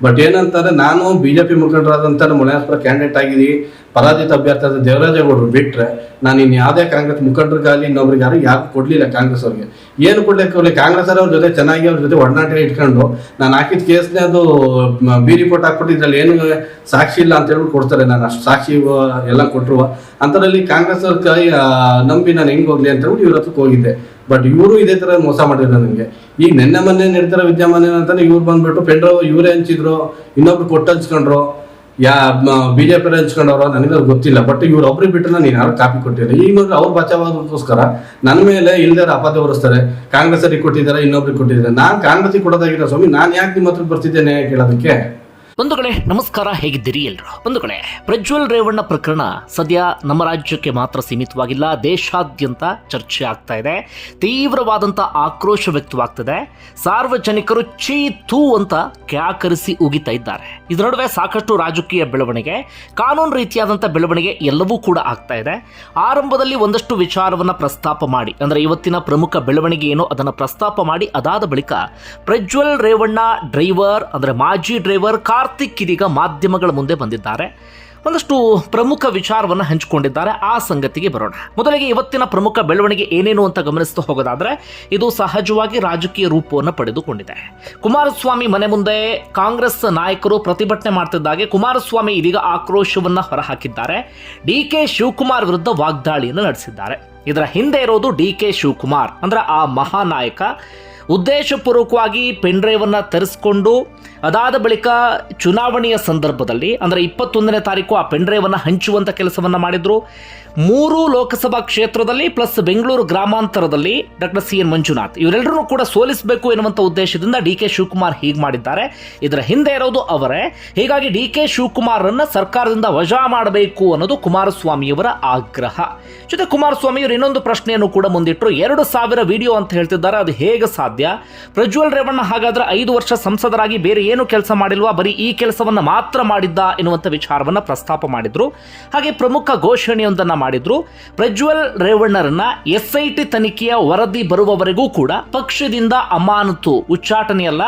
But ಏನಂತಾರೆ ನಾನು BJP ಮುಖಂಡರಾದಂತ ಮುನಿಯಾಸ್ಪುರ candidate ಆಗಿದ್ದೀವಿ ಪರಾಜಿತ ಅಭ್ಯರ್ಥಿ ಆದ ದೇವರಾಜೇಗೌಡರು ಬಿಟ್ರೆ ನಾನು ಇನ್ನು ಯಾವುದೇ ಕಾಂಗ್ರೆಸ್ ಮುಖಂಡರಿಗಾಗಲಿ ಇನ್ನೊಬ್ರಿಗೆ ಯಾರು ಕೊಡಲಿಲ್ಲ ಕಾಂಗ್ರೆಸ್ ಅವ್ರಿಗೆ. ಏನು ಕೊಡ್ಲಿಕ್ಕೆ ಅವ್ರಿಗೆ? ಕಾಂಗ್ರೆಸ್ ಅವ್ರ ಜೊತೆ ಚೆನ್ನಾಗಿ ಅವ್ರ ಜೊತೆ ಒಡನಾಟ ಇಟ್ಕೊಂಡು ನಾನು ಹಾಕಿದ ಕೇಸ್ನೇ ಅದು ಬಿ ರಿಪೋರ್ಟ್ ಹಾಕ್ಬಿಟ್ಟು ಏನು ಸಾಕ್ಷಿ ಇಲ್ಲ ಅಂತ ಹೇಳ್ಬಿಟ್ಟು ಕೊಡ್ತಾರೆ. ನಾನು ಅಷ್ಟು ಸಾಕ್ಷಿ ಎಲ್ಲ ಕೊಟ್ಟರು ಅಂಥದ್ರಲ್ಲಿ ಕಾಂಗ್ರೆಸ್ ಅವ್ರ ಕೈ ನಂಬಿ ನಾನು ಹೆಂಗೆ ಹೋಗ್ಲಿ ಅಂತ ಹೇಳ್ಬಿಟ್ಟು ಇವ್ರ ಹತ್ರಕ್ಕೆ ಹೋಗಿದ್ದೆ. ಬಟ್ ಇವರು ಇದೇ ತರ ಮೋಸ ಮಾಡಿದ್ರು ನನಗೆ. ಈಗ ನಿನ್ನೆ ಮೊನ್ನೆ ನಡೀತಾರ ವಿದ್ಯಮಾನ ಅಂತಾನೆ ಇವ್ರು ಬಂದ್ಬಿಟ್ಟು ಪೆಂಡ್ರೋ ಇವರೇ ಹಂಚಿದ್ರು, ಇನ್ನೊಬ್ರು ಕೊಟ್ಟು ಹಂಚ್ಕೊಂಡ್ರು, ಯಾ ಬಿಜೆಪಿ ಹಂಚ್ಕೊಂಡವ್ರು ನನಗೆ ಗೊತ್ತಿಲ್ಲ. ಬಟ್ ಇವ್ರು ಒಬ್ರಿಗೆ ಬಿಟ್ಟರೆ ನಾನು ಯಾರು ಕಾಪಿ ಕೊಟ್ಟಿಲ್ಲ. ಈಗ ಅವ್ರು ಬಚಾವಾದಕ್ಕೋಸ್ಕರ ನನ್ನ ಮೇಲೆ ಇಲ್ದಾರ ಅಪಾದ ಹೊರಿಸ್ತಾರೆ ಕಾಂಗ್ರೆಸ್ ಅವ್ರಿಗೆ ಕೊಟ್ಟಿದ್ದಾರೆ, ಇನ್ನೊಬ್ರಿಗೆ ಕೊಟ್ಟಿದ್ದಾರೆ. ನಾನು ಕಾಂಗ್ರೆಸ್ಗೆ ಕೊಡೋದಾಗಿರೋ ಸ್ವಾಮಿ, ನಾನು ಯಾಕೆ ನಿಮ್ಮ ಹತ್ರ ಬರ್ತಿದ್ದೇನೆ ಕೇಳೋದಕ್ಕೆ? ಬಂಧುಗಳೇ, ನಮಸ್ಕಾರ, ಹೇಗಿದ್ದೀರಿ ಎಲ್ರು? ಬಂಧುಗಳೇ, ಪ್ರಜ್ವಲ್ ರೇವಣ್ಣ ಪ್ರಕರಣ ಸದ್ಯ ನಮ್ಮ ರಾಜ್ಯಕ್ಕೆ ಮಾತ್ರ ಸೀಮಿತವಾಗಿಲ್ಲ. ದೇಶಾದ್ಯಂತ ಚರ್ಚೆ ಆಗ್ತಾ ಇದೆ. ತೀವ್ರವಾದಂತ ಆಕ್ರೋಶ ವ್ಯಕ್ತವಾಗ್ತಿದೆ. ಸಾರ್ವಜನಿಕರು ಚೀ ತೂ ಅಂತ ಕ್ಯಾಕರಿಸಿ ಉಗಿತಾ ಇದ್ದಾರೆ. ಇದರ ನಡುವೆ ಸಾಕಷ್ಟು ರಾಜಕೀಯ ಬೆಳವಣಿಗೆ, ಕಾನೂನು ರೀತಿಯಾದಂಥ ಬೆಳವಣಿಗೆ ಎಲ್ಲವೂ ಕೂಡ ಆಗ್ತಾ ಇದೆ. ಆರಂಭದಲ್ಲಿ ಒಂದಷ್ಟು ವಿಚಾರವನ್ನ ಪ್ರಸ್ತಾಪ ಮಾಡಿ, ಅಂದ್ರೆ ಇವತ್ತಿನ ಪ್ರಮುಖ ಬೆಳವಣಿಗೆ ಏನು ಅದನ್ನು ಪ್ರಸ್ತಾಪ ಮಾಡಿ, ಅದಾದ ಬಳಿಕ ಪ್ರಜ್ವಲ್ ರೇವಣ್ಣ ಡ್ರೈವರ್, ಅಂದ್ರೆ ಮಾಜಿ ಡ್ರೈವರ್ ಕಾರ್ತಿಕ್ ಇದೀಗ ಮಾಧ್ಯಮಗಳ ಮುಂದೆ ಬಂದಿದ್ದಾರೆ. ಒಂದಷ್ಟು ಪ್ರಮುಖ ವಿಚಾರವನ್ನು ಹಂಚಿಕೊಂಡಿದ್ದಾರೆ. ಆ ಸಂಗತಿಗೆ ಬರೋಣ. ಮೊದಲಿಗೆ ಇವತ್ತಿನ ಪ್ರಮುಖ ಬೆಳವಣಿಗೆ ಏನೇನು ಅಂತ ಗಮನಿಸ್ತಾ ಹೋಗೋದಾದರೆ, ಇದು ಸಹಜವಾಗಿ ರಾಜಕೀಯ ರೂಪವನ್ನು ಪಡೆದುಕೊಂಡಿದೆ. ಕುಮಾರಸ್ವಾಮಿ ಮನೆ ಮುಂದೆ ಕಾಂಗ್ರೆಸ್ ನಾಯಕರು ಪ್ರತಿಭಟನೆ ಮಾಡ್ತಿದ್ದಾಗೆ ಕುಮಾರಸ್ವಾಮಿ ಇದೀಗ ಆಕ್ರೋಶವನ್ನ ಹೊರಹಾಕಿದ್ದಾರೆ. ಡಿ ಕೆ ಶಿವಕುಮಾರ್ ವಿರುದ್ಧ ವಾಗ್ದಾಳಿಯನ್ನು ನಡೆಸಿದ್ದಾರೆ. ಇದರ ಹಿಂದೆ ಇರೋದು ಡಿ ಕೆ ಶಿವಕುಮಾರ್. ಅಂದ್ರೆ ಆ ಮಹಾನಾಯಕ. ಉದ್ದೇಶಪೂರ್ವಕವಾಗಿ ಪೆನ್ಡ್ರೈವನ್ನು ತರಿಸ್ಕೊಂಡು ಅದಾದ ಬಳಿಕ ಚುನಾವಣೆಯ ಸಂದರ್ಭದಲ್ಲಿ, ಅಂದರೆ ಇಪ್ಪತ್ತೊಂದನೇ ತಾರೀಕು ಆ ಪೆಂಡ್ರೈವನ್ನು ಹಂಚುವಂಥ ಕೆಲಸವನ್ನು ಮಾಡಿದರು. ಮೂರು ಲೋಕಸಭಾ ಕ್ಷೇತ್ರದಲ್ಲಿ ಪ್ಲಸ್ ಬೆಂಗಳೂರು ಗ್ರಾಮಾಂತರದಲ್ಲಿ ಡಾಕ್ಟರ್ ಸಿ ಎನ್ ಮಂಜುನಾಥ್. ಇವರೆಲ್ಲರೂ ಕೂಡ ಸೋಲಿಸಬೇಕು ಎನ್ನುವಂಥ ಉದ್ದೇಶದಿಂದ ಡಿ ಕೆ ಶಿವಕುಮಾರ್ ಹೀಗೆ ಮಾಡಿದ್ದಾರೆ. ಇದರ ಹಿಂದೆ ಇರೋದು ಅವರೇ. ಹೀಗಾಗಿ ಡಿ ಕೆ ಶಿವಕುಮಾರನ್ನು ಸರ್ಕಾರದಿಂದ ವಜಾ ಮಾಡಬೇಕು ಅನ್ನೋದು ಕುಮಾರಸ್ವಾಮಿಯವರ ಆಗ್ರಹ. ಜೊತೆ ಕುಮಾರಸ್ವಾಮಿಯವರು ಇನ್ನೊಂದು ಪ್ರಶ್ನೆಯನ್ನು ಕೂಡ ಮುಂದಿಟ್ಟರು ಎರಡು ಸಾವಿರ ವಿಡಿಯೋ ಅಂತ ಹೇಳ್ತಿದ್ದಾರೆ. ಅದು ಹೇಗೆ ಸಾಧ್ಯ? ಪ್ರಜ್ವಲ್ ರೇವಣ್ಣ ಹಾಗಾದ್ರೆ ಐದು ವರ್ಷ ಸಂಸದರಾಗಿ ಬೇರೆ ಏನು ಕೆಲಸ ಮಾಡಿಲ್ವಾ? ಬರೀ ಈ ಕೆಲಸವನ್ನು ಮಾತ್ರ ಮಾಡಿದ್ದ ಎನ್ನುವಂಥ ವಿಚಾರವನ್ನು ಪ್ರಸ್ತಾಪ ಮಾಡಿದ್ರು. ಹಾಗೆ ಪ್ರಮುಖ ಘೋಷಣೆಯೊಂದನ್ನು ಮಾಡಿದ್ರು. ಪ್ರಜ್ವಲ್ ರೇವಣ್ಣರನ್ನ ಎಸ್ ಐ ಟಿ ತನಿಖೆಯ ವರದಿ ಬರುವವರೆಗೂ ಕೂಡ ಪಕ್ಷದಿಂದ ಅಮಾನತು, ಉಚ್ಚಾಟನೆಯಲ್ಲ,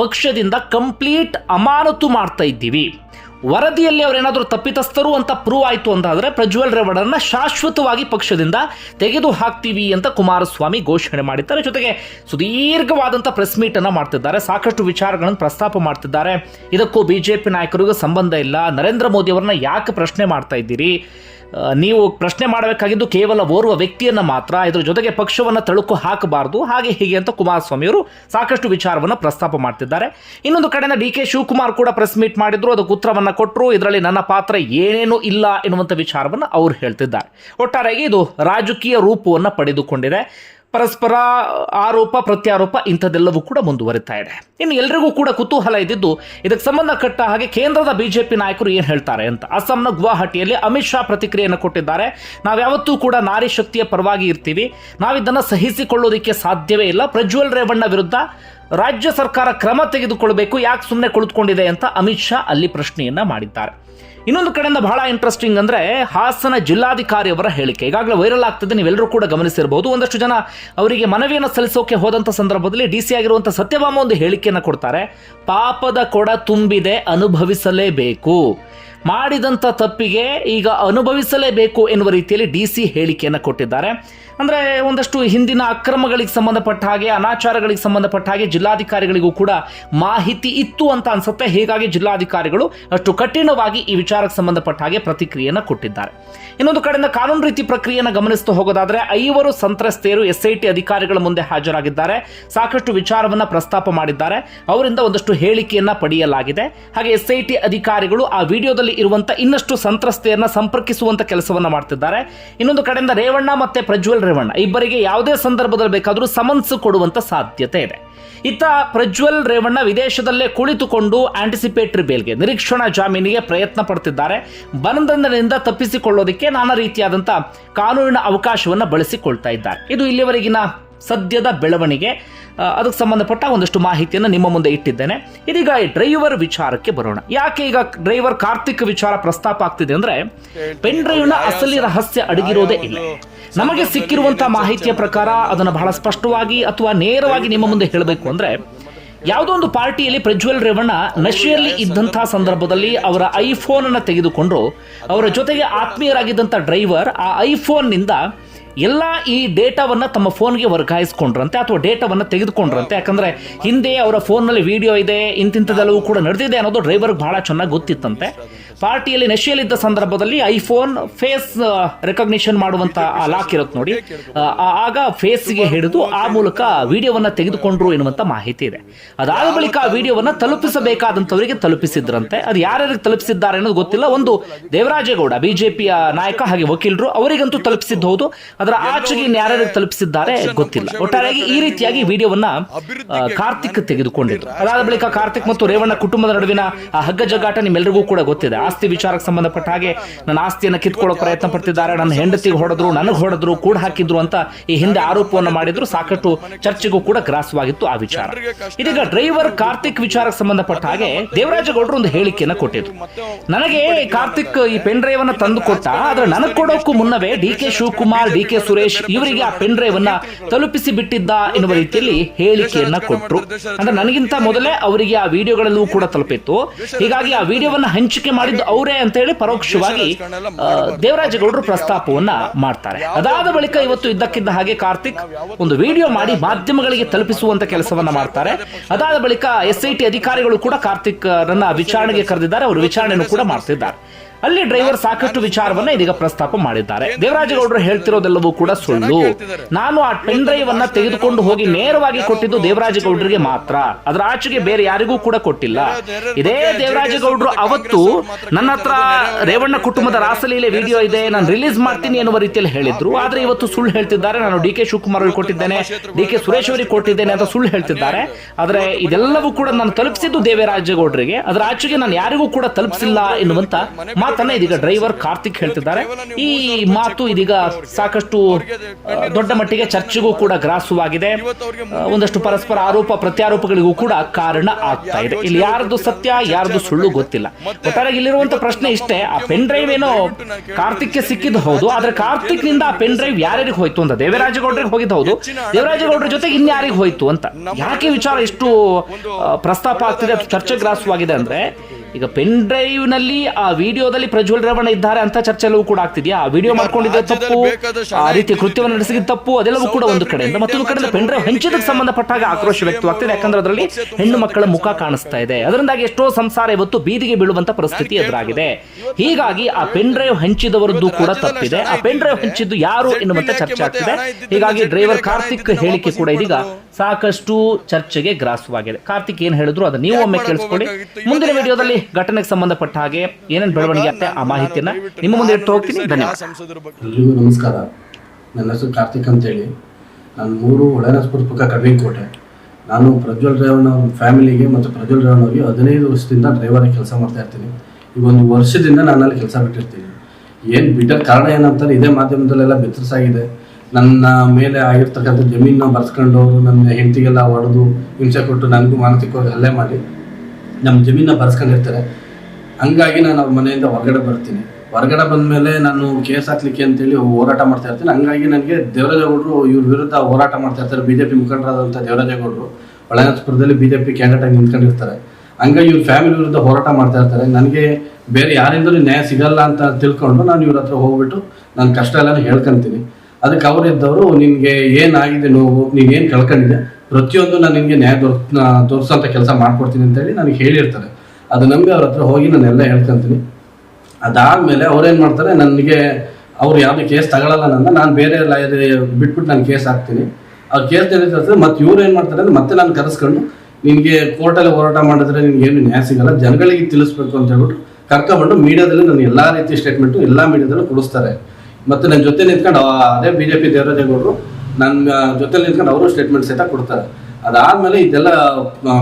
ಪಕ್ಷದಿಂದ ಕಂಪ್ಲೀಟ್ ಅಮಾನತು ಮಾಡ್ತಾ ಇದ್ದೀವಿ. ವರದಿಯಲ್ಲಿ ಅವರೇನಾದರೂ ತಪ್ಪಿತಸ್ಥರು ಅಂತ ಪ್ರೂವ್ ಆಯಿತು ಅಂತಾದರೆ ಪ್ರಜ್ವಲ್ ರೇವಣ್ಣರನ್ನ ಶಾಶ್ವತವಾಗಿ ಪಕ್ಷದಿಂದ ತೆಗೆದು ಹಾಕ್ತೀವಿ ಅಂತ ಕುಮಾರಸ್ವಾಮಿ ಘೋಷಣೆ ಮಾಡಿದ್ದಾರೆ. ಜೊತೆಗೆ ಸುದೀರ್ಘವಾದಂಥ ಪ್ರೆಸ್ ಮೀಟನ್ನು ಮಾಡ್ತಿದ್ದಾರೆ. ಸಾಕಷ್ಟು ವಿಚಾರಗಳನ್ನು ಪ್ರಸ್ತಾಪ ಮಾಡ್ತಿದ್ದಾರೆ. ಇದಕ್ಕೂ ಬಿಜೆಪಿ ನಾಯಕರಿಗೂ ಸಂಬಂಧ ಇಲ್ಲ. ನರೇಂದ್ರ ಮೋದಿ ಅವರನ್ನ ಯಾಕೆ ಪ್ರಶ್ನೆ ಮಾಡ್ತಾ ಇದ್ದೀರಿ? ನೀವು ಪ್ರಶ್ನೆ ಮಾಡಬೇಕಾಗಿದ್ದು ಕೇವಲ ಓರ್ವ ವ್ಯಕ್ತಿಯನ್ನು ಮಾತ್ರ. ಇದ್ರ ಜೊತೆಗೆ ಪಕ್ಷವನ್ನು ತಳುಕು ಹಾಕಬಾರದು. ಹಾಗೆ ಹೀಗೆ ಅಂತ ಕುಮಾರಸ್ವಾಮಿಯವರು ಸಾಕಷ್ಟು ವಿಚಾರವನ್ನು ಪ್ರಸ್ತಾಪ ಮಾಡ್ತಿದ್ದಾರೆ. ಇನ್ನೊಂದು ಕಡೆಯಿಂದ ಡಿ ಕೆ ಶಿವಕುಮಾರ್ ಕೂಡ ಪ್ರೆಸ್ ಮೀಟ್ ಮಾಡಿದ್ರು. ಅದಕ್ಕೆ ಉತ್ತರವನ್ನು ಕೊಟ್ಟರು ಇದರಲ್ಲಿ ನನ್ನ ಪಾತ್ರ ಏನೇನೂ ಇಲ್ಲ ಎನ್ನುವಂಥ ವಿಚಾರವನ್ನು ಅವರು ಹೇಳ್ತಿದ್ದಾರೆ. ಒಟ್ಟಾರೆಯಾಗಿ ಇದು ರಾಜಕೀಯ ರೂಪವನ್ನು ಪಡೆದುಕೊಂಡಿದೆ. ಪರಸ್ಪರ ಆರೋಪ, ಪ್ರತ್ಯಾರೋಪ ಇಂಥದ್ದೆಲ್ಲವೂ ಕೂಡ ಮುಂದುವರಿತಾ ಇದೆ. ಇನ್ನು ಎಲ್ರಿಗೂ ಕೂಡ ಕುತೂಹಲ ಇದ್ದಿದ್ದು, ಇದಕ್ಕೆ ಸಂಬಂಧಪಟ್ಟ ಹಾಗೆ ಕೇಂದ್ರದ ಬಿಜೆಪಿ ನಾಯಕರು ಏನು ಹೇಳ್ತಾರೆ ಅಂತ. ಅಸ್ಸಾಂನ ಗುವಾಹಟಿಯಲ್ಲಿ ಅಮಿತ್ ಶಾ ಪ್ರತಿಕ್ರಿಯೆಯನ್ನು ಕೊಟ್ಟಿದ್ದಾರೆ. ನಾವ್ಯಾವತ್ತೂ ಕೂಡ ನಾರಿ ಶಕ್ತಿಯ ಪರವಾಗಿ ಇರ್ತೀವಿ. ನಾವಿದನ್ನು ಸಹಿಸಿಕೊಳ್ಳೋದಕ್ಕೆ ಸಾಧ್ಯವೇ ಇಲ್ಲ. ಪ್ರಜ್ವಲ್ ರೇವಣ್ಣ ವಿರುದ್ಧ ರಾಜ್ಯ ಸರ್ಕಾರ ಕ್ರಮ ತೆಗೆದುಕೊಳ್ಬೇಕು, ಯಾಕೆ ಸುಮ್ಮನೆ ಕುಳಿತುಕೊಂಡಿದೆ ಅಂತ ಅಮಿತ್ ಶಾ ಅಲ್ಲಿ ಪ್ರಶ್ನೆಯನ್ನ ಮಾಡಿದ್ದಾರೆ. ಇನ್ನೊಂದು ಕಡೆಯಿಂದ ಬಹಳ ಇಂಟ್ರೆಸ್ಟಿಂಗ್ ಅಂದ್ರೆ ಹಾಸನ ಜಿಲ್ಲಾಧಿಕಾರಿಯವರ ಹೇಳಿಕೆ. ಈಗಾಗಲೇ ವೈರಲ್ ಆಗ್ತದೆ ನೀವೆಲ್ಲರೂ ಕೂಡ ಗಮನಿಸಿರಬಹುದು ಒಂದಷ್ಟು ಜನ ಅವರಿಗೆ ಮನವಿಯನ್ನು ಸಲ್ಲಿಸೋಕೆ ಹೋದಂತ ಸಂದರ್ಭದಲ್ಲಿ ಡಿ ಸಿ ಆಗಿರುವಂಥ ಸತ್ಯಭಾಮ ಒಂದು ಹೇಳಿಕೆಯನ್ನು ಕೊಡ್ತಾರೆ. ಪಾಪದ ಕೊಡ ತುಂಬಿದೆ, ಅನುಭವಿಸಲೇಬೇಕು. ಮಾಡಿದಂಥ ತಪ್ಪಿಗೆ ಈಗ ಅನುಭವಿಸಲೇಬೇಕು ಎನ್ನುವ ರೀತಿಯಲ್ಲಿ ಡಿ ಸಿ ಹೇಳಿಕೆಯನ್ನು ಕೊಟ್ಟಿದ್ದಾರೆ. ಅಂದರೆ ಒಂದಷ್ಟು ಹಿಂದಿನ ಅಕ್ರಮಗಳಿಗೆ ಸಂಬಂಧಪಟ್ಟ ಹಾಗೆ, ಅನಾಚಾರಗಳಿಗೆ ಸಂಬಂಧಪಟ್ಟ ಹಾಗೆ ಜಿಲ್ಲಾಧಿಕಾರಿಗಳಿಗೂ ಕೂಡ ಮಾಹಿತಿ ಇತ್ತು ಅಂತ ಅನ್ಸುತ್ತೆ. ಹೀಗಾಗಿ ಜಿಲ್ಲಾಧಿಕಾರಿಗಳು ಅಷ್ಟು ಕಠಿಣವಾಗಿ ಈ ವಿಚಾರಕ್ಕೆ ಸಂಬಂಧಪಟ್ಟ ಹಾಗೆ ಪ್ರತಿಕ್ರಿಯೆಯನ್ನು ಕೊಟ್ಟಿದ್ದಾರೆ. ಇನ್ನೊಂದು ಕಡೆಯಿಂದ ಕಾನೂನು ರೀತಿ ಪ್ರಕ್ರಿಯೆಯನ್ನು ಗಮನಿಸ್ತಾ ಹೋಗೋದಾದ್ರೆ, ಐವರು ಸಂತ್ರಸ್ತೆಯರು ಎಸ್ ಐ ಟಿ ಅಧಿಕಾರಿಗಳ ಮುಂದೆ ಹಾಜರಾಗಿದ್ದಾರೆ. ಸಾಕಷ್ಟು ವಿಚಾರವನ್ನ ಪ್ರಸ್ತಾಪ ಮಾಡಿದ್ದಾರೆ. ಅವರಿಂದ ಒಂದಷ್ಟು ಹೇಳಿಕೆಯನ್ನ ಪಡೆಯಲಾಗಿದೆ. ಹಾಗೆ ಎಸ್ ಐ ಟಿ ಅಧಿಕಾರಿಗಳು ಆ ವಿಡಿಯೋದಲ್ಲಿ ಇರುವಂತ ಇನ್ನಷ್ಟು ಸಂತ್ರಸ್ತೆಯನ್ನ ಸಂಪರ್ಕಿಸುವಂತ ಕೆಲಸವನ್ನ ಮಾಡ್ತಿದ್ದಾರೆ. ಇನ್ನೊಂದು ಕಡೆಯಿಂದ ರೇವಣ್ಣ ಮತ್ತೆ ಪ್ರಜ್ವಲ್ ರೇವಣ್ಣ. ಇಬ್ಬರಿಗೆ ಯಾವುದೇ ಸಂದರ್ಭದಲ್ಲಿ ಬೇಕಾದರೂ ಸಮನ್ಸ್ ಕೊಡುವಂತ ಸಾಧ್ಯತೆ ಇದೆ. ಇತ್ತ ಪ್ರಜ್ವಲ್ ರೇವಣ್ಣ ವಿದೇಶದಲ್ಲೇ ಕುಳಿತುಕೊಂಡು ಆಂಟಿಸಿಪೇಟರಿ ಬೇಲ್ಗೆ ನಿರೀಕ್ಷಣಾ ಜಾಮೀನಿಗೆ ಪ್ರಯತ್ನ ಪಡ್ತಿದ್ದಾರೆ. ಬಂಧನದಿಂದ ತಪ್ಪಿಸಿಕೊಳ್ಳೋದಕ್ಕೆ ನಾನಾ ರೀತಿಯಾದಂಥ ಕಾನೂನಿನ ಅವಕಾಶವನ್ನು ಬಳಸಿಕೊಳ್ತಾ ಇದ್ದಾರೆ. ಇದು ಇಲ್ಲಿವರೆಗಿನ ಸದ್ಯದ ಬೆಳವಣಿಗೆ. ಅದಕ್ಕೆ ಸಂಬಂಧಪಟ್ಟ ಒಂದಷ್ಟು ಮಾಹಿತಿಯನ್ನು ನಿಮ್ಮ ಮುಂದೆ ಇಟ್ಟಿದ್ದೇನೆ. ಇದೀಗ ಈ ಡ್ರೈವರ್ ವಿಚಾರಕ್ಕೆ ಬರೋಣ. ಯಾಕೆ ಈಗ ಡ್ರೈವರ್ ಕಾರ್ತಿಕ್ ವಿಚಾರ ಪ್ರಸ್ತಾಪ ಆಗ್ತಿದೆ ಅಂದ್ರೆ ಪೆನ್ ಡ್ರೈವ್ನ ಅಸಲಿ ರಹಸ್ಯ ಅಡಗಿರೋದೇ ಇಲ್ಲ. ನಮಗೆ ಸಿಕ್ಕಿರುವಂತಹ ಮಾಹಿತಿಯ ಪ್ರಕಾರ ಅದನ್ನು ಬಹಳ ಸ್ಪಷ್ಟವಾಗಿ ಅಥವಾ ನೇರವಾಗಿ ನಿಮ್ಮ ಮುಂದೆ ಹೇಳಬೇಕು ಅಂದ್ರೆ ಯಾವುದೋ ಒಂದು ಪಾರ್ಟಿಯಲ್ಲಿ ಪ್ರಜ್ವಲ್ ರೇವಣ್ಣ ನಶೆಯಲ್ಲಿ ಇದ್ದಂತಹ ಸಂದರ್ಭದಲ್ಲಿ ಅವರ ಐಫೋನ್ ಅನ್ನು ತೆಗೆದುಕೊಂಡು ಅವರ ಜೊತೆಗೆ ಆತ್ಮೀಯರಾಗಿದ್ದಂಥ ಡ್ರೈವರ್ ಆ ಐಫೋನ್ನಿಂದ ಎಲ್ಲ ಈ ಡೇಟಾವನ್ನ ತಮ್ಮ ಫೋನ್ಗೆ ವರ್ಗಾಯಿಸ್ಕೊಂಡ್ರಂತೆ ಅಥವಾ ಡೇಟಾವನ್ನ ತೆಗೆದುಕೊಂಡ್ರಂತೆ. ಯಾಕಂದ್ರೆ ಹಿಂದೆ ಅವರ ಫೋನ್ನಲ್ಲಿ ವಿಡಿಯೋ ಇದೆ ಇಂತಿಂಥದ್ದೆಲ್ಲವೂ ಕೂಡ ನಡೆದಿದೆ ಅನ್ನೋದು ಡ್ರೈವರ್ಗೆ ಬಹಳ ಚೆನ್ನಾಗಿ ಗೊತ್ತಿತ್ತಂತೆ. ಪಾರ್ಟಿಯಲ್ಲಿ ನಶೆಯಲ್ಲಿದ್ದ ಸಂದರ್ಭದಲ್ಲಿ ಐಫೋನ್ ಫೇಸ್ ರೆಕಗ್ನಿಷನ್ ಮಾಡುವಂತ ಲಾಕ್ ಇರುತ್ತೆ ನೋಡಿ. ಆಗ ಫೇಸ್ಗೆ ಹಿಡಿದು ಆ ಮೂಲಕ ವಿಡಿಯೋವನ್ನ ತೆಗೆದುಕೊಂಡ್ರು ಎನ್ನುವಂತ ಮಾಹಿತಿ ಇದೆ. ಅದಾದ ಬಳಿಕ ಆ ವಿಡಿಯೋವನ್ನ ತಲುಪಿಸಬೇಕಾದಂತವರಿಗೆ ತಲುಪಿಸಿದ್ರಂತೆ. ಅದು ಯಾರ್ಯಾರಿಗೆ ತಲುಪಿಸಿದ್ದಾರೆ ಅನ್ನೋದು ಗೊತ್ತಿಲ್ಲ. ಒಂದು ದೇವರಾಜೇಗೌಡ, ಬಿಜೆಪಿಯ ನಾಯಕ ಹಾಗೆ ವಕೀಲರು ಅವರಿಗಂತೂ ತಲುಪಿಸಿದ್ದು ಹೌದು. ಅದರ ಆಚೆಗೆ ಯಾರ್ಯಾರಿಗೆ ತಲುಪಿಸಿದ್ದಾರೆ ಗೊತ್ತಿಲ್ಲ. ಒಟ್ಟಾರೆಯಾಗಿ ಈ ರೀತಿಯಾಗಿ ವಿಡಿಯೋವನ್ನ ಕಾರ್ತಿಕ್ ತೆಗೆದುಕೊಂಡಿದ್ರು. ಅದಾದ ಬಳಿಕ ಕಾರ್ತಿಕ್ ಮತ್ತು ರೇವಣ್ಣ ಕುಟುಂಬದ ನಡುವಿನ ಹಗ್ಗ ಜಗ್ಗಾಟ ನಿಮ್ಮೆಲ್ಲರಿಗೂ ಕೂಡ ಗೊತ್ತಿದೆ. ಆಸ್ತಿ ವಿಚಾರಕ್ಕೆ ಸಂಬಂಧಪಟ್ಟ ಹಾಗೆ ನನ್ನ ಆಸ್ತಿಯನ್ನ ಕಿತ್ಕೊಳ್ಳೋಕೆ ಪ್ರಯತ್ನ ಪಡ್ತಿದ್ದಾರೆ, ನನ್ನ ಹೆಂಡತಿಗೆ ಹೊಡೆದ್ರು, ನನಗೆ ಹೊಡೆದ್ರು, ಕೂಡ ಹಾಕಿದ್ರು ಅಂತ ಈ ಹಿಂದೆ ಆರೋಪವನ್ನು ಮಾಡಿದ್ರು, ಸಾಕಷ್ಟು ಚರ್ಚೆಗೂ ಕೂಡ ಗ್ರಾಸವಾಗಿತ್ತು ಆ ವಿಚಾರ. ಇದೀಗ ಡ್ರೈವರ್ ಕಾರ್ತಿಕ್ ವಿಚಾರಕ್ಕೆ ಸಂಬಂಧಪಟ್ಟ ಹಾಗೆ ದೇವರಾಜಗೌಡರು ಒಂದು ಹೇಳಿಕೆಯನ್ನು ಕೊಟ್ಟಿದ್ರು. ನನಗೆ ಕಾರ್ತಿಕ್ ಈ ಪೆನ್ ಡ್ರೈವ್ ಅನ್ನ ತಂದು ಕೊಟ್ಟ, ಆದ್ರೆ ನನಗೆ ಕೊಡೋಕ್ಕೂ ಮುನ್ನವೇ D K Shivakumar, D K Suresh ಇವರಿಗೆ ಆ ಪೆನ್ ಡ್ರೈವ್ ಅನ್ನ ತಲುಪಿಸಿ ಬಿಟ್ಟಿದ್ದ ಎನ್ನುವ ರೀತಿಯಲ್ಲಿ ಹೇಳಿಕೆಯನ್ನ ಕೊಟ್ಟರು ಅಂದ್ರೆ ನನಗಿಂತ ಮೊದಲೇ ಅವರಿಗೆ ಆ ವಿಡಿಯೋಗಳಲ್ಲೂ ಕೂಡ ತಲುಪಿತ್ತು. ಹೀಗಾಗಿ ಆ ವಿಡಿಯೋವನ್ನ ಹಂಚಿಕೆ ಮಾಡಿದ್ದು ಅವರೇ ಅಂತ ಹೇಳಿ ಪರೋಕ್ಷವಾಗಿ ದೇವರಾಜಗೌಡರು ಪ್ರಸ್ತಾಪವನ್ನ ಮಾಡ್ತಾರೆ. ಅದಾದ ಬಳಿಕ ಇವತ್ತು ಇದ್ದಕ್ಕಿದ್ದ ಹಾಗೆ ಕಾರ್ತಿಕ್ ಒಂದು ವಿಡಿಯೋ ಮಾಡಿ ಮಾಧ್ಯಮಗಳಿಗೆ ತಲುಪಿಸುವಂತ ಕೆಲಸವನ್ನ ಮಾಡ್ತಾರೆ. ಅದಾದ ಬಳಿಕ ಎಸ್ ಐ ಟಿ ಅಧಿಕಾರಿಗಳು ಕೂಡ ಕಾರ್ತಿಕ್ ನನ್ನ ವಿಚಾರಣೆಗೆ ಕರೆದಿದ್ದಾರೆ. ಅವರು ವಿಚಾರಣೆಯನ್ನು ಕೂಡ ಮಾಡ್ತಿದ್ದಾರೆ. ಅಲ್ಲಿ ಡ್ರೈವರ್ ಸಾಕಷ್ಟು ವಿಚಾರವನ್ನ ಇದೀಗ ಪ್ರಸ್ತಾಪ ಮಾಡಿದ್ದಾರೆ. ದೇವರಾಜಗೌಡರು ಹೇಳ್ತಿರೋದೆಲ್ಲವೂ ಕೂಡ ಸುಳ್ಳು. ನಾನು ಆ ಪೆನ್ ಡ್ರೈವ್ ಅನ್ನ ತೆಗೆದುಕೊಂಡು ಹೋಗಿ ನೇರವಾಗಿ ಕೊಟ್ಟಿದ್ದು ದೇವರಾಜಗೌಡರಿಗೆ ಮಾತ್ರ. ಅದರ ಆಚೆಗೆ ಬೇರೆ ಯಾರಿಗೂ ಕೂಡ ಕೊಟ್ಟಿಲ್ಲ. ಇದೇ ದೇವರಾಜಗೌಡರು ಅವತ್ತು ನನ್ನ ಹತ್ರ ರೇವಣ್ಣ ಕುಟುಂಬದ ರಾಸಲೀಲೆ ವಿಡಿಯೋ ಇದೆ ನಾನು ರಿಲೀಸ್ ಮಾಡ್ತೀನಿ ಎನ್ನುವ ರೀತಿಯಲ್ಲಿ ಹೇಳಿದ್ರು. ಆದ್ರೆ ಇವತ್ತು ಸುಳ್ಳು ಹೇಳ್ತಿದ್ದಾರೆ. ನಾನು ಡಿ ಕೆ ಶಿವಕುಮಾರ್ ಅವರಿಗೆ ಕೊಟ್ಟಿದ್ದೇನೆ. ಡಿ ಕೆ ಸುರೇಶ್ ಅವರಿಗೆ ಕೊಟ್ಟಿದ್ದೇನೆ ಅಂತ ಸುಳ್ಳು ಹೇಳ್ತಿದ್ದಾರೆ. ಆದ್ರೆ ಇದೆಲ್ಲವೂ ಕೂಡ ನಾನು ತಲುಪಿಸಿದ್ದು ದೇವರಾಜಗೌಡರಿಗೆ. ಅದರ ಆಚೆಗೆ ನಾನು ಯಾರಿಗೂ ಕೂಡ ತಲುಪಿಸಿಲ್ಲ ಎನ್ನುವಂತ ಮಾತನ್ನ ಇದೀಗ ಡ್ರೈವರ್ ಕಾರ್ತಿಕ್ ಹೇಳ್ತಿದ್ದಾರೆ. ಈ ಮಾತು ಇದೀಗ ಸಾಕಷ್ಟು ದೊಡ್ಡ ಮಟ್ಟಿಗೆ ಚರ್ಚೆಗೂ ಕೂಡ ಗ್ರಾಸವಾಗಿದೆ. ಒಂದಷ್ಟು ಪರಸ್ಪರ ಆರೋಪ ಪ್ರತ್ಯಾರೋಪಗಳಿಗೂ ಕೂಡ ಕಾರಣ ಆಗ್ತಾ ಇದೆ. ಇಲ್ಲಿ ಯಾರ್ದು ಸತ್ಯ, ಯಾರ್ದು ಸುಳ್ಳು ಗೊತ್ತಿಲ್ಲ. ಒಟ್ಟಾರೆ ಇಲ್ಲಿರುವಂತ ಪ್ರಶ್ನೆ ಇಷ್ಟೇ, ಆ ಪೆನ್ ಡ್ರೈವ್ ಏನೋ ಕಾರ್ತಿಕ್ಗೆ ಸಿಕ್ಕಿದ್ದು ಹೌದು, ಆದ್ರೆ ಕಾರ್ತಿಕ್ನಿಂದ ಆ ಪೆನ್ ಡ್ರೈವ್ ಯಾರ್ಯಾರಿಗೆ ಹೋಯ್ತು ಅಂತ? ದೇವರಾಜಗೌಡರಿಗೆ ಹೋಗಿದ್ದು ಹೌದು. ದೇವರಾಜಗೌಡರ ಜೊತೆಗೆ ಇನ್ಯಾರಿಗೆ ಹೋಯ್ತು ಅಂತ? ಯಾಕೆ ವಿಚಾರ ಇಷ್ಟು ಪ್ರಸ್ತಾಪ ಆಗ್ತಿದೆ, ಚರ್ಚೆ ಗ್ರಾಸವಾಗಿದೆ ಅಂದ್ರೆ ಈಗ ಪೆನ್ ಡ್ರೈವ್ನಲ್ಲಿ ಆ ವಿಡಿಯೋದಲ್ಲಿ ಪ್ರಜ್ವಲ್ ರೇವಣ್ಣ ಇದ್ದಾರೆ ಅಂತ ಚರ್ಚೆ ಎಲ್ಲವೂ ಕೂಡ ಆಗ್ತಿದೆಯಾ? ಆ ವಿಡಿಯೋ ಮಾಡ್ಕೊಂಡಿದ್ದ ತಪ್ಪು ಆ ರೀತಿ ಕೃತ್ಯವನ್ನು ನಡೆಸಿದ ತಪ್ಪು ಅದೆಲ್ಲವೂ ಕೂಡ ಒಂದು ಕಡೆಯಿಂದ ಮತ್ತೊಂದು ಕಡೆಯಿಂದ ಪೆನ್ ಡ್ರೈವ್ ಹಂಚಿದಕ್ಕೆ ಸಂಬಂಧಪಟ್ಟಾಗ ಆಕ್ರೋಶ ವ್ಯಕ್ತವಾಗ್ತಿದೆ. ಯಾಕಂದ್ರೆ ಅದರಲ್ಲಿ ಹೆಣ್ಣು ಮಕ್ಕಳ ಮುಖ ಕಾಣಿಸ್ತಾ ಇದೆ. ಅದರಿಂದಾಗಿ ಎಷ್ಟೋ ಸಂಸಾರ ಇವತ್ತು ಬೀದಿಗೆ ಬೀಳುವಂತ ಪರಿಸ್ಥಿತಿ ಎದುರಾಗಿದೆ. ಹೀಗಾಗಿ ಆ ಪೆನ್ ಡ್ರೈವ್ ಹಂಚಿದವರದ್ದು ಕೂಡ ತಪ್ಪಿದೆ. ಆ ಪೆನ್ ಡ್ರೈವ್ ಹಂಚಿದ್ದು ಯಾರು ಎನ್ನುವಂತ ಚರ್ಚೆ ಆಗ್ತಿದೆ. ಹೀಗಾಗಿ ಡ್ರೈವರ್ ಕಾರ್ತಿಕ್ ಹೇಳಿಕೆ ಕೂಡ ಇದೀಗ ಸಾಕಷ್ಟು ಚರ್ಚೆಗೆ ಗ್ರಾಸವಾಗಿದೆ. ಕಾರ್ತಿಕ್ ಏನ್ ಹೇಳಿದ್ರು? ಅದನ್ನ ನೀವು ಒಮ್ಮೆ ಕೇಳಿಸ್ಕೊಳ್ಳಿ. ಮುಂದಿನ ವಿಡಿಯೋದಲ್ಲಿ ಘಟನೆಗೆ ಸಂಬಂಧಪಟ್ಟ ಹಾಗೆ ಏನೇನು ಬೆಳವಣಿಗೆ ಆಗ್ತದೆ ಆ ಮಾಹಿತಿಯನ್ನ ನಿಮ್ಮ ಮುಂದೆ ಇಟ್ಟು ಹೋಗ್ತೀನಿ. ಧನ್ಯವಾದ. ಎಲ್ರಿಗೂ ನಮಸ್ಕಾರ. ನನ್ನ ಹೆಸರು ಕಾರ್ತಿಕ್ ಅಂತೇಳಿ. ನಾನು ಮೂರು ಒಳನಸ್ಪುರ ಪಕ್ಕ ಕೋಟೆ ನಾನು ಪ್ರಜ್ವಲ್ ರೇವಣ್ಣ ಅವ್ರ ಫ್ಯಾಮಿಲಿಗೆ ಮತ್ತು ಪ್ರಜ್ವಲ್ ರೇವಣ್ಣ ಅವರಿಗೆ ಹದಿನೈದು ವರ್ಷದಿಂದ ಡ್ರೈವರ್ ಕೆಲಸ ಮಾಡ್ತಾ ಇರ್ತೀನಿ. ಈಗ ಒಂದು ವರ್ಷದಿಂದ ನಾನು ಅಲ್ಲಿ ಕೆಲಸ ಬಿಟ್ಟಿರ್ತೀನಿ. ಏನು ಬಿಟ್ಟ ಕಾರಣ ಏನಂತಾರೆ ಇದೇ ಮಾಧ್ಯಮದಲ್ಲೆಲ್ಲ ಬೆತ್ತರಿಸಾಗಿದೆ ನನ್ನ ಮೇಲೆ ಆಗಿರ್ತಕ್ಕಂಥ ಜಮೀನನ್ನ ಬರ್ಸ್ಕೊಂಡು ನನ್ನ ಹೆಂಡತಿಗೆಲ್ಲ ಹೊಡೆದು ಹಿಂಸೆ ಕೊಟ್ಟು ನನಗೂ ಮಾನಸಿಕವಾಗಿ ಹಲ್ಲೆ ಮಾಡಿ. ನಮ್ಮ ಜಮೀನ ಬರ್ಸ್ಕೊಂಡಿರ್ತಾರೆ. ಹಂಗಾಗಿ ನಾನು ಅವ್ರ ಮನೆಯಿಂದ ಹೊರಗಡೆ ಬರ್ತೀನಿ. ಹೊರಗಡೆ ಬಂದಮೇಲೆ ನಾನು ಕೇಸ್ ಹಾಕ್ಲಿಕ್ಕೆ ಅಂತೇಳಿ ಹೋರಾಟ ಮಾಡ್ತಾ ಇರ್ತೀನಿ. ಹಂಗಾಗಿ ನನಗೆ ದೇವರಾಜೇಗೌಡರು ಇವ್ರ ವಿರುದ್ಧ ಹೋರಾಟ ಮಾಡ್ತಾ ಇರ್ತಾರೆ. ಬಿ ಜೆ ಪಿ ಮುಖಂಡರಾದಂಥ ದೇವರಾಜೇಗೌಡರು ಒಳನಾಥಪುರದಲ್ಲಿ ಬಿ ಜೆ ಪಿ ಕ್ಯಾಂಡಿಡೇಟ್ ಆಗಿ ನಿಂತ್ಕೊಂಡಿರ್ತಾರೆ. ಹಂಗಾಗಿ ಇವ್ರ ಫ್ಯಾಮಿಲಿ ವಿರುದ್ಧ ಹೋರಾಟ ಮಾಡ್ತಾ ಇರ್ತಾರೆ. ನನಗೆ ಬೇರೆ ಯಾರಿಂದಲೂ ನ್ಯಾಯ ಸಿಗಲ್ಲ ಅಂತ ತಿಳ್ಕೊಂಡು ನಾನು ಇವ್ರ ಹತ್ರ ಹೋಗ್ಬಿಟ್ಟು ನನ್ನ ಕಷ್ಟ ಎಲ್ಲ ಹೇಳ್ಕೊಂತೀನಿ. ಅದಕ್ಕೆ ಅವರಿದ್ದವರು ನಿನಗೆ ಏನಾಗಿದೆ ನೋವು? ನೀನೇನು ಕಳ್ಕೊಂಡಿದೆ ಪ್ರತಿಯೊಂದು ನಾನು ನಿಮಗೆ ನ್ಯಾಯ ದೊರ್ ತೋರಿಸೋಂಥ ಕೆಲಸ ಮಾಡ್ಕೊಡ್ತೀನಿ ಅಂತೇಳಿ ನನಗೆ ಹೇಳಿರ್ತಾರೆ. ಅದು ನಂಬಿ ಅವ್ರ ಹತ್ರ ಹೋಗಿ ನಾನೆಲ್ಲ ಹೇಳ್ಕೊಂತೀನಿ. ಅದಾದಮೇಲೆ ಅವ್ರೇನು ಮಾಡ್ತಾರೆ, ನನಗೆ ಅವ್ರು ಯಾವುದೇ ಕೇಸ್ ತಗೊಳ್ಳಲ್ಲ ನನ್ನ, ನಾನು ಬೇರೆ ಲಾಯರ್ ಬಿಟ್ಬಿಟ್ಟು ನಾನು ಕೇಸ್ ಹಾಕ್ತೀನಿ. ಅವ್ರು ಕೇಸ್ ಮತ್ತೆ ಇವ್ರು ಏನು ಮಾಡ್ತಾರೆ ಅಂದರೆ ಮತ್ತೆ ನಾನು ಕರೆಸ್ಕೊಂಡು ನಿನಗೆ ಕೋರ್ಟಲ್ಲಿ ಹೋರಾಟ ಮಾಡಿದ್ರೆ ನಿಮ್ಗೆ ಏನು ನ್ಯಾಯ ಸಿಗಲ್ಲ, ಜನಗಳಿಗೆ ತಿಳಿಸ್ಬೇಕು ಅಂತ ಹೇಳ್ಬಿಟ್ಟು ಕರ್ಕೊಂಡು ಮೀಡಿಯಾದಲ್ಲಿ ನಾನು ಎಲ್ಲ ರೀತಿ ಸ್ಟೇಟ್ಮೆಂಟು ಎಲ್ಲ ಮೀಡಿಯಾದಲ್ಲೂ ಕೊಡಿಸ್ತಾರೆ. ಮತ್ತು ನನ್ನ ಜೊತೆ ನಿಂತ್ಕೊಂಡು ಅದೇ ಬಿ ಜೆ ಪಿ ದೇವರಾಜೇಗೌಡರು ನನ್ನ ಜೊತೆಲಿ ನಿಂತ್ಕೊಂಡು ಅವರು ಸ್ಟೇಟ್ಮೆಂಟ್ ಸಹಿತ ಕೊಡ್ತಾರೆ. ಅದಾದಮೇಲೆ ಇದೆಲ್ಲ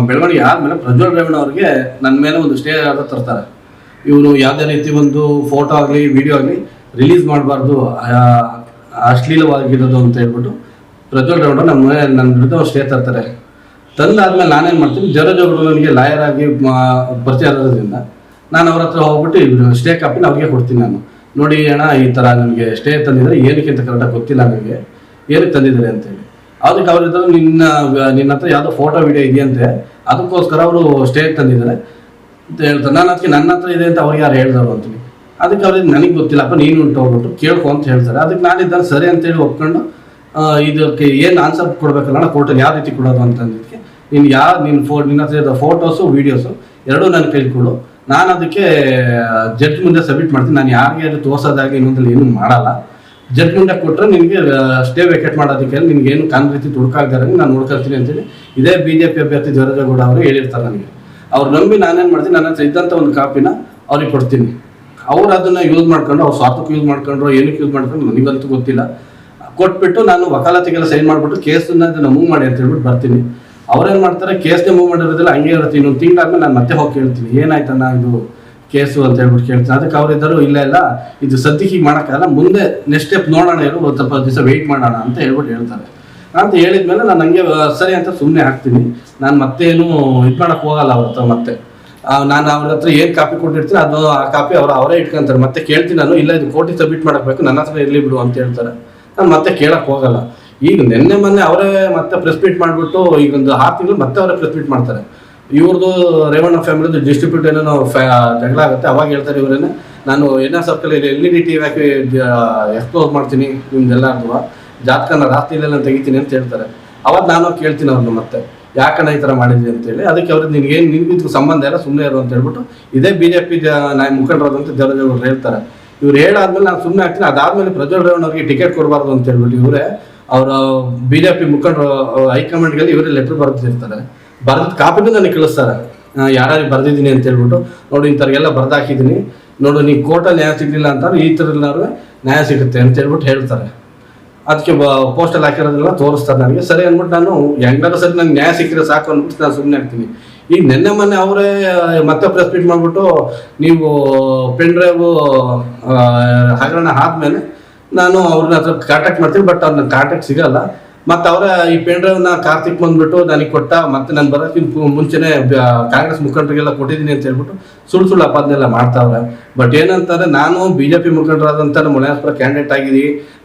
ಬೆಳವಣಿಗೆ ಆದಮೇಲೆ ಪ್ರಜ್ವಲ್ ರೇವಣ್ಣ ಅವ್ರಿಗೆ ನನ್ನ ಮೇಲೆ ಒಂದು ಸ್ಟೇ ಆರ್ಡರ್ ತರ್ತಾರೆ. ಇವರು ಯಾವುದೇ ರೀತಿ ಒಂದು ಫೋಟೋ ಆಗಲಿ ವಿಡಿಯೋ ಆಗಲಿ ರಿಲೀಸ್ ಮಾಡಬಾರ್ದು ಅಶ್ಲೀಲವಾಗಿರೋದು ಅಂತ ಹೇಳ್ಬಿಟ್ಟು ಪ್ರಜ್ವಲ್ ರೇವಣ್ಣ ನಮ್ಮ ಮನೆ ನನ್ನ ವಿರುದ್ಧ ಒಂದು ಸ್ಟೇ ತರ್ತಾರೆ. ತಂದಾದ್ಮೇಲೆ ನಾನೇನು ಮಾಡ್ತೀನಿ ಜರಜ್ ಅವರು ನನಗೆ ಲಾಯರ್ ಆಗಿ ಪರಿಚಯ ಇರೋದ್ರಿಂದ ನಾನು ಅವ್ರ ಹತ್ರ ಹೋಗ್ಬಿಟ್ಟು ಸ್ಟೇ ಕಾಪಿನ ಅವ್ರಿಗೆ ಕೊಡ್ತೀನಿ ನಾನು. ನೋಡಿ ಅಣ್ಣ, ಈ ಥರ ನನಗೆ ಸ್ಟೇ ತಂದಿದ್ರೆ ಏನಕ್ಕೆ ಅಂತ ಕರೆಕ್ಟಾಗಿ ಗೊತ್ತಿಲ್ಲ ನನಗೆ ಏನಕ್ಕೆ ತಂದಿದ್ದಾರೆ ಅಂತೇಳಿ ಅದಕ್ಕೆ ಅವ್ರಿದ್ರು ನಿನ್ನ ನಿನ್ನ ಹತ್ರ ಯಾವುದೋ ಫೋಟೋ ವಿಡಿಯೋ ಇದೆಯಂತೆ ಅದಕ್ಕೋಸ್ಕರ ಅವರು ಸ್ಟೇಟ್ ತಂದಿದ್ದಾರೆ. ಅಂತ ಹೇಳ್ತಾರೆ. ನಾನು ಅದಕ್ಕೆ ನನ್ನ ಹತ್ರ ಇದೆ ಅಂತ ಅವ್ರಿಗೆ ಯಾರು ಹೇಳ್ದವ್ರು? ಅಂತೀನಿ ಅದಕ್ಕೆ ಅವ್ರಿಗೆ ನನಗೆ ಗೊತ್ತಿಲ್ಲಪ್ಪ ನೀನು ಉಂಟು ಹೋಗ್ಬಿಟ್ಟು ಕೇಳ್ಕೊ ಅಂತ ಹೇಳ್ತಾರೆ. ಅದಕ್ಕೆ ನಾನಿದ್ದಾನೆ ಸರಿ ಅಂತೇಳಿ ಒಪ್ಕೊಂಡು ಇದಕ್ಕೆ ಏನು ಆನ್ಸರ್ ಕೊಡ್ಬೇಕಲ್ಲ ಕೋರ್ಟಲ್ಲಿ ಯಾವ ರೀತಿ ಕೊಡೋದು ಅಂತಂದಿದ್ದಕ್ಕೆ ನೀನು ಯಾವ ನಿನ್ನ ಫೋ, ನಿನ್ನ ಹತ್ರ ಇದ್ದ ಫೋಟೋಸು ವೀಡಿಯೋಸು ಎರಡೂ ನನ್ನ ಕೈಲಿ ನಾನು ಅದಕ್ಕೆ ಜಡ್ಜ್ ಮುಂದೆ ಸಬ್ಮಿಟ್ ಮಾಡ್ತೀನಿ. ನಾನು ಯಾರಿಗೆ ಅದು ತೋರ್ಸೋದಾಗಿ ಇನ್ನೊಂದಲ್ಲಿ ಏನು ಮಾಡಲ್ಲ. ಜಡ್ಜ್ ಮುಂದೆ ಕೊಟ್ಟರೆ ನಿಮಗೆ ಸ್ಟೇ ವೆಕೇಟ್ ಮಾಡೋದಕ್ಕೆ ನಿಮ್ಗೆ ಏನು ಕಾನ್ ರೀತಿ ತುಡುಕಾಗ್ದಾರೆ ನಾನು ನೋಡ್ಕೊಳ್ತೀನಿ ಅಂತೇಳಿ ಇದೇ ಬಿ ಜೆ ಪಿ ಅಭ್ಯರ್ಥಿ ಜ್ವರಜಗೌಡ ಅವರು ಹೇಳಿರ್ತಾರೆ ನನಗೆ. ಅವ್ರು ನಂಬಿ ನಾನೇನು ಮಾಡ್ತೀನಿ ನನ್ನ ಇದ್ದಂಥ ಒಂದು ಕಾಪಿನ ಅವ್ರಿಗೆ ಕೊಡ್ತೀನಿ. ಅವ್ರು ಅದನ್ನು ಯೂಸ್ ಮಾಡ್ಕೊಂಡು ಅವ್ರು ಸ್ವಾರ್ಥಕ್ಕೆ ಯೂಸ್ ಮಾಡ್ಕೊಂಡ್ರು, ಏನಕ್ಕೆ ಯೂಸ್ ಮಾಡ್ಕೊಂಡು ನನಗಂತೂ ಗೊತ್ತಿಲ್ಲ. ಕೊಟ್ಬಿಟ್ಟು ನಾನು ವಕಾಲತಿಗೆಲ್ಲ ಸೈನ್ ಮಾಡಿಬಿಟ್ಟು ಕೇಸನ್ನ ಅದನ್ನು ಮೂವ್ ಮಾಡಿ ಅಂತ ಹೇಳ್ಬಿಟ್ಟು ಬರ್ತೀನಿ. ಅವ್ರೇನು ಮಾಡ್ತಾರೆ, ಕೇಸ್ನೇ ಮೂವ್ ಮಾಡಿರೋದಿಲ್ಲ, ಹಂಗೆ ಇರುತ್ತೆ. ಇನ್ನೊಂದು ತಿಂಗಳಾದ್ಮೇಲೆ ನಾನು ಮತ್ತೆ ಹೋಗಿ ಕೇಳ್ತೀನಿ. ಏನಾಯ್ತಣ್ಣ ಇದು? ಕೇಸು ಅಂತ ಹೇಳ್ಬಿಟ್ಟು ಕೇಳ್ತೀನಿ ಅದಕ್ಕೆ ಅವರಿದ್ದರು ಇಲ್ಲ ಇಲ್ಲ, ಇದು ಸದ್ಯಕ್ಕೆ ಮಾಡೋಕ್ಕಾಗಲ್ಲ, ಮುಂದೆ ನೆಕ್ಸ್ಟ್ ಸ್ಟೆಪ್ ನೋಡೋಣ ಇರು, ಒಂದು ಸ್ವಲ್ಪ ದಿವಸ ವೆಯ್ಟ್ ಮಾಡೋಣ ಅಂತ ಹೇಳ್ಬಿಟ್ಟು ಹೇಳ್ತಾರೆ. ಅಂತ ಹೇಳಿದ್ಮೇಲೆ ನಾನು ಹಂಗೆ ಸರಿ ಅಂತ ಸುಮ್ಮನೆ ಹಾಕ್ತೀನಿ. ನಾನು ಮತ್ತೇನು ಇದು ಮಾಡೋಕ್ಕೆ ಹೋಗಲ್ಲ ಅವ್ರ ಹತ್ರ ಮತ್ತೆ. ನಾನು ಅವ್ರ ಹತ್ರ ಏನು ಕಾಪಿ ಕೊಟ್ಟಿರ್ತೀನಿ ಅದು ಆ ಕಾಪಿ ಅವ್ರು ಅವರೇ ಇಟ್ಕೊಂತಾರೆ. ಮತ್ತೆ ಕೇಳ್ತೀನಿ ನಾನು, ಇಲ್ಲ ಇದು ಕೋಟಿ ಸಬ್ಮಿಟ್ ಮಾಡಬೇಕು ನನ್ನ ಹತ್ರ ಇರಲಿ ಬಿಡು ಅಂತ ಹೇಳ್ತಾರೆ. ನಾನು ಮತ್ತೆ ಕೇಳಕ್ಕೆ ಹೋಗಲ್ಲ. ಈಗ ನಿನ್ನೆ ಮೊನ್ನೆ ಅವರೇ ಮತ್ತೆ ಪ್ರೆಸ್ ಮೀಟ್ ಮಾಡಿಬಿಟ್ಟು, ಈಗ ಒಂದು ಆರು ತಿಂಗಳು ಮತ್ತೆ ಅವರೇ ಪ್ರೆಸ್ ಮೀಟ್ ಮಾಡ್ತಾರೆ. ಇವ್ರದ್ದು ರೇವಣ್ಣ ಫ್ಯಾಮಿಲಿದು ಡಿಸ್ಟ್ರಿಬ್ಯೂಟ್ ಏನೋ ಜಗಳ ಆಗುತ್ತೆ. ಅವಾಗ ಹೇಳ್ತಾರೆ ಇವರೇನೆ, ನಾನು N R circle L E D T ಹಾಕಿ ಎಕ್ಸ್ಪ್ಲೋರ್ ಮಾಡ್ತೀನಿ ನಿಮ್ದೆಲ್ಲರದು ಜಾತಕನ ನಾನು ತೆಗಿತೀನಿ ಅಂತ ಹೇಳ್ತಾರೆ. ಅವಾಗ ನಾನು ಕೇಳ್ತೀನಿ ಅವ್ರನ್ನ ಮತ್ತೆ, ಯಾಕಣ್ಣ ಈ ಥರ ಮಾಡಿದ್ವಿ ಅಂತೇಳಿ. ಅದಕ್ಕೆ ಅವ್ರಿಗೆ ನಿನ್ಗೇನು ನಿನ್ಗೂ ಇದಕ್ಕೂ ಸಂಬಂಧ ಇಲ್ಲ ಸುಮ್ಮನೆ ಇರು ಅಂತ ಹೇಳ್ಬಿಟ್ಟು ಇದೇ ಬಿ ಜೆ ಪಿ ನಾಯಿ ಮುಖಂಡರಾದಂಥ ದೇವರಾಜ್ ಹೇಳ್ತಾರೆ. ಇವ್ರು ಹೇಳಾದ್ಮೇಲೆ ನಾನು ಸುಮ್ಮನೆ ಆಗ್ತೀನಿ. ಅದಾದ್ಮೇಲೆ ಪ್ರಜ್ವಲ್ ರೇವಣ್ಣ ಅವ್ರಿಗೆ ಟಿಕೆಟ್ ಕೊಡಬಾರ್ದು ಅಂತ ಹೇಳ್ಬಿಟ್ಟು ಇವರೇ, ಅವರ ಬಿ ಜೆ ಪಿ ಮುಖಂಡರು ಹೈಕಮಾಂಡ್ಗೆಲ್ಲ ಇವರೇ ಲೆಟರ್ ಬರೆದಿರ್ತಾರೆ. ಬರೆದ ಕಾಪಿನೂ ನನಗೆ ಕಳಿಸ್ತಾರೆ ಯಾರು ಬರ್ದಿದ್ದೀನಿ ಅಂತ ಹೇಳ್ಬಿಟ್ಟು, ನೋಡಿ, ಇಂಥವ್ರಿಗೆಲ್ಲ ಬರ್ದಾಕಿದ್ದೀನಿ. ನೋಡು ನೀವು ಕೋರ್ಟಲ್ಲಿ ನ್ಯಾಯ ಸಿಗಲಿಲ್ಲ ಅಂತಾರೆ ಈ ಥರ ಎಲ್ಲರೂ ನ್ಯಾಯ ಸಿಗುತ್ತೆ ಅಂತ ಹೇಳ್ಬಿಟ್ಟು ಹೇಳ್ತಾರೆ. ಅದಕ್ಕೆ ಪೋಸ್ಟಲ್ಲಿ ಹಾಕಿರೋದೆಲ್ಲ ತೋರಿಸ್ತಾರೆ ನನಗೆ. ಸರಿ ಅಂದ್ಬಿಟ್ಟು ನಾನು ಹೆಂಗಾರು ಸರಿ ನನಗೆ ನ್ಯಾಯ ಸಿಕ್ಕಿದ್ರೆ ಸಾಕು ಅಂದ್ಬಿಟ್ಟು ನಾನು ಸುಮ್ಮನೆ ಆಗ್ತೀನಿ ಈಗ ನಿನ್ನೆ ಮೊನ್ನೆ ಅವರೇ ಮತ್ತೆ ಪ್ರೆಸ್ ಮೀಟ್ ಮಾಡಿಬಿಟ್ಟು ನೀವು ಪೆನ್ ಡ್ರೈವು ಹಗರಣ ಆದಮೇಲೆ ನಾನು ಅವ್ರನ್ನ ಹತ್ರ ಕಾಂಟ್ಯಾಕ್ಟ್ ಮಾಡ್ತೀನಿ ಬಟ್ ಅವ್ರನ್ನ ಕಾಂಟ್ಯಾಕ್ಟ್ ಸಿಗಲ್ಲ. ಮತ್ತೆ ಅವರ ಈ ಪೆನ್ ಕಾರ್ತಿಕ್ ಬಂದ್ಬಿಟ್ಟು ನನಗೆ ಕೊಟ್ಟ, ಮತ್ತೆ ನಾನು ಬರೋಕ್ಕಿಂತ ಮುಂಚೆನೆ ಕಾಂಗ್ರೆಸ್ ಮುಖಂಡರಿಗೆಲ್ಲ ಕೊಟ್ಟಿದ್ದೀನಿ ಅಂತ ಹೇಳ್ಬಿಟ್ಟು ಸುಳ್ಳು ಸುಳ್ಳು ಅಪಾದನೆಲ್ಲ ಮಾಡ್ತಾವ್ರೆ. ಬಟ್ ಏನಂತಂದ್ರೆ ನಾನು ಬಿಜೆಪಿ ಮುಖಂಡರಾದಂಥ ಮುಳಯಾಸ್ಪುರ ಕ್ಯಾಂಡಿಡೇಟ್ ಆಗಿದ್ದೀವಿ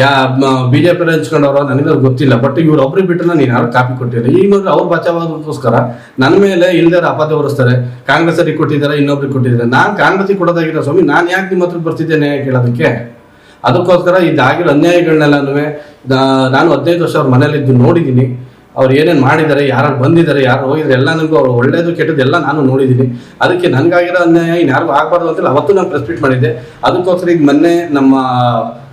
ಯಾ ಬಿಜೆಪಿ ಹಂಚ್ಕೊಂಡವ್ರ ನನಗೆ ಗೊತ್ತಿಲ್ಲ. ಬಟ್ ಇವ್ರು ಒಬ್ರಿಗೆ ಬಿಟ್ಟರೆ ನಾನು ಯಾರು ಕಾಪಿ ಕೊಟ್ಟಿಲ್ಲ. ಈಗ ನೋಡ್ರಿ ಅವ್ರು ಬಚಾವಾಗೋಸ್ಕರ ನನ್ನ ಮೇಲೆ ಇಲ್ದಾರ ಅಪಾದ ಹೊರಿಸ್ತಾರೆ. ಕಾಂಗ್ರೆಸ್ ಅವ್ರಿಗೆ ಕೊಟ್ಟಿದ್ದಾರೆ, ಇನ್ನೊಬ್ರಿಗೆ ಕೊಟ್ಟಿದ್ದಾರೆ. ನಾನು ಕಾಂಗ್ರೆಸ್ಸಿಗೆ ಕೊಡೋದಾಗಿರೋ ಸ್ವಾಮಿ, ನಾನು ಯಾಕೆ ನಿಮ್ಮ ಹತ್ರ ಬರ್ತಿದ್ದೇನೆ ಕೇಳೋದಕ್ಕೆ? ಅದಕ್ಕೋಸ್ಕರ ಇದಾಗಿರೋ ಅನ್ಯಾಯಗಳನ್ನೆಲ್ಲನೂ ನಾನು ಹದಿನೈದು ವರ್ಷ ಅವ್ರ ಮನೇಲಿದ್ದು ನೋಡಿದ್ದೀನಿ. ಅವ್ರು ಏನೇನು ಮಾಡಿದ್ದಾರೆ ಯಾರು ಬಂದಿದ್ದಾರೆ, ಯಾರು ಹೋಗಿದ್ದಾರೆ ಎಲ್ಲ ನನಗೂ ಅವ್ರು ಒಳ್ಳೇದು ಕೆಟ್ಟದ್ದು ಎಲ್ಲ ನಾನು ನೋಡಿದ್ದೀನಿ. ಅದಕ್ಕೆ ನನಗಾಗಿರೋ ಅನ್ಯಾಯ ಇನ್ನು ಯಾರಿಗೂ ಆಗಬಾರ್ದು ಅಂತೇಳಿ ಅವತ್ತು ನಾನು ಪ್ರೆಸ್ ಮೀಟ್ ಮಾಡಿದ್ದೆ. ಅದಕ್ಕೋಸ್ಕರ ಈಗ ಮೊನ್ನೆ ನಮ್ಮ